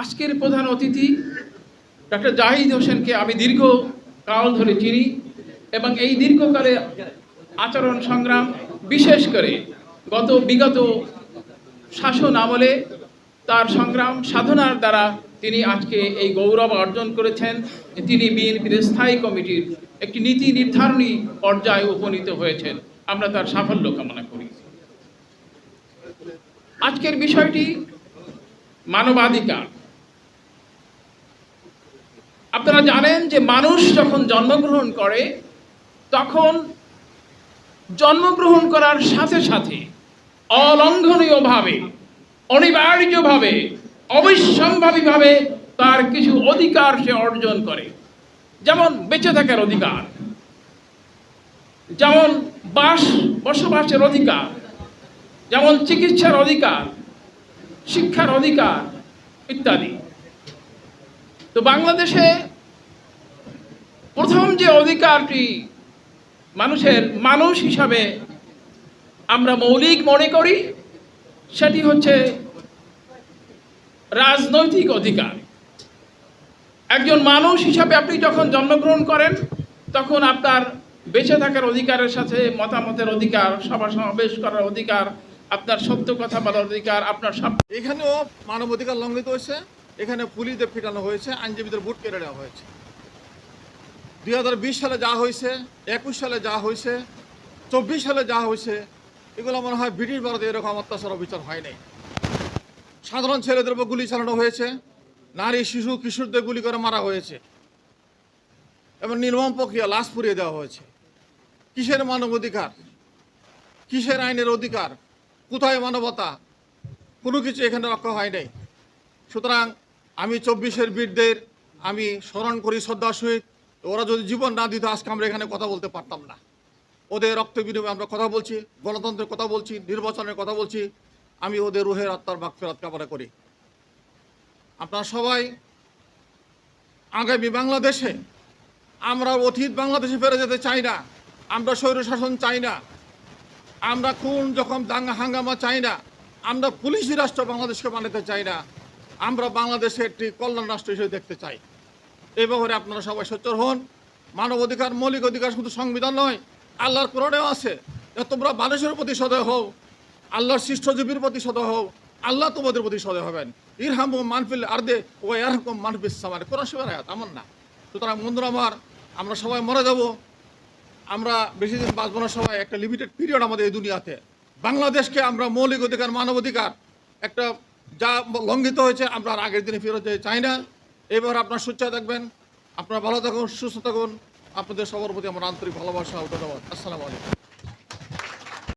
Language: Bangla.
আজকের প্রধান অতিথি, ডক্টর জাহিদ হোসেনকে আমি দীর্ঘ কাল ধরে চিনি এবং এই দীর্ঘকালে আচরণ সংগ্রাম, বিশেষ করে গত বিগত শাসন আমলে তার সংগ্রাম সাধনার দ্বারা তিনি আজকে এই গৌরব অর্জন করেছেন। তিনি বিএনপির স্থায়ী কমিটির একটি নীতি নির্ধারণী পর্যায়ে উপনীত হয়েছেন। আমরা তার সাফল্য কামনা করি। আজকের বিষয়টি মানবাধিকার। আপনারা জানেন যে মানুষ যখন জন্মগ্রহণ করে, তখন জন্মগ্রহণ করার সাথে সাথে অলঙ্ঘনীয়ভাবে, অনিবার্যভাবে, অবিসম্ভাবীভাবে তার কিছু অধিকার সে অর্জন করে। যেমন বেঁচে থাকার অধিকার, যেমন বাস, বসবাসের অধিকার, যেমন চিকিৎসার অধিকার, শিক্ষার অধিকার ইত্যাদি। তো বাংলাদেশে প্রথম যে অধিকারটি মানুষের মানুষ হিসাবে আমরা মৌলিক মনে করি, সেটি হচ্ছে রাজনৈতিক অধিকার। একজন মানুষ হিসাবে আপনি যখন জন্মগ্রহণ করেন, তখন আপনার বেঁচে থাকার অধিকারের সাথে মতামতের অধিকার, সভা সমাবেশ করার অধিকার, আপনার সত্য কথা বলার অধিকার, আপনার সব এখানেও মানব অধিকার লঙ্ঘিত হয়েছে, এখানে পুলিশদের পিটানো হয়েছে, আইনজীবীদের ভোট কেড়ে নেওয়া হয়েছে। দুই হাজার বিশ সালে যা হয়েছে, একুশ সালে যা হয়েছে, চব্বিশ সালে যা হয়েছে, এগুলো মনে হয় ব্রিটিশ ভারতে এরকম অত্যাচার অবিচার হয় নাই সাধারণ ছেলেদের উপর গুলি চালানো হয়েছে, নারী, শিশু, কিশোরদের গুলি করে মারা হয়েছে, এবং নির্মম প্রক্রিয়া লাশ পুড়িয়ে দেওয়া হয়েছে। কিসের মানব অধিকার? কিসের আইনের অধিকার? কোথায় মানবতা? কোনো কিছু এখানে রক্ষা হয় নাই সুতরাং আমি চব্বিশের বীরদের, আমি স্মরণ করি শ্রদ্ধার সহিত ওরা যদি জীবন না দিত, আজকে আমরা এখানে কথা বলতে পারতাম না। ওদের রক্ত বিনিময়ে আমরা কথা বলছি, গণতন্ত্রের কথা বলছি, নির্বাচনের কথা বলছি। আমি ওদের রুহের আত্মার বাক ফেরত কামনা করি। আপনারা সবাই, আগামী বাংলাদেশে আমরা অতীত বাংলাদেশে ফিরে যেতে চাই না, আমরা স্বৈরশাসন চাই না, আমরা কোন যখন দাঙ্গা হাঙ্গামা চাই না, আমরা পুলিশি রাষ্ট্র বাংলাদেশকে বানাতে চাই না, আমরা বাংলাদেশে একটি কল্যাণ রাষ্ট্র হিসেবে দেখতে চাই। এই ব্যাপারে আপনারা সবাই সচ্চর হন। মানব অধিকার মৌলিক অধিকার শুধু সংবিধান নয়, আল্লাহর কোরআনেও আছে। তোমরা মানুষের প্রতি সদয় হও, আল্লাহর সৃষ্টজীবীর প্রতি সদয় হও, আল্লাহ তোমাদের প্রতি সদয় হবেন। ইরহাম মানফিল আর্দে ও এরকম মানফিস সামার। কোরআন শিবের আয়াত আমার না। সুতরাং বন্ধুরা আমার, আমরা সবাই মরে যাব। আমরা বেশি দিন বাঁচব না সবাই। একটা লিমিটেড পিরিয়ড আমাদের এই দুনিয়াতে। বাংলাদেশকে আমরা মৌলিক অধিকার মানব অধিকার একটা যা লঙ্ঘিত হয়েছে আমরা আর আগের দিনে ফেরত যেতে চাই না। এবার আপনার সুচ্ছায় থাকবেন, আপনারা ভালো থাকুন, সুস্থ থাকুন। আপনাদের সবার প্রতি আমার আন্তরিক ভালোবাসা ও ধন্যবাদ। আসসালামু আলাইকুম।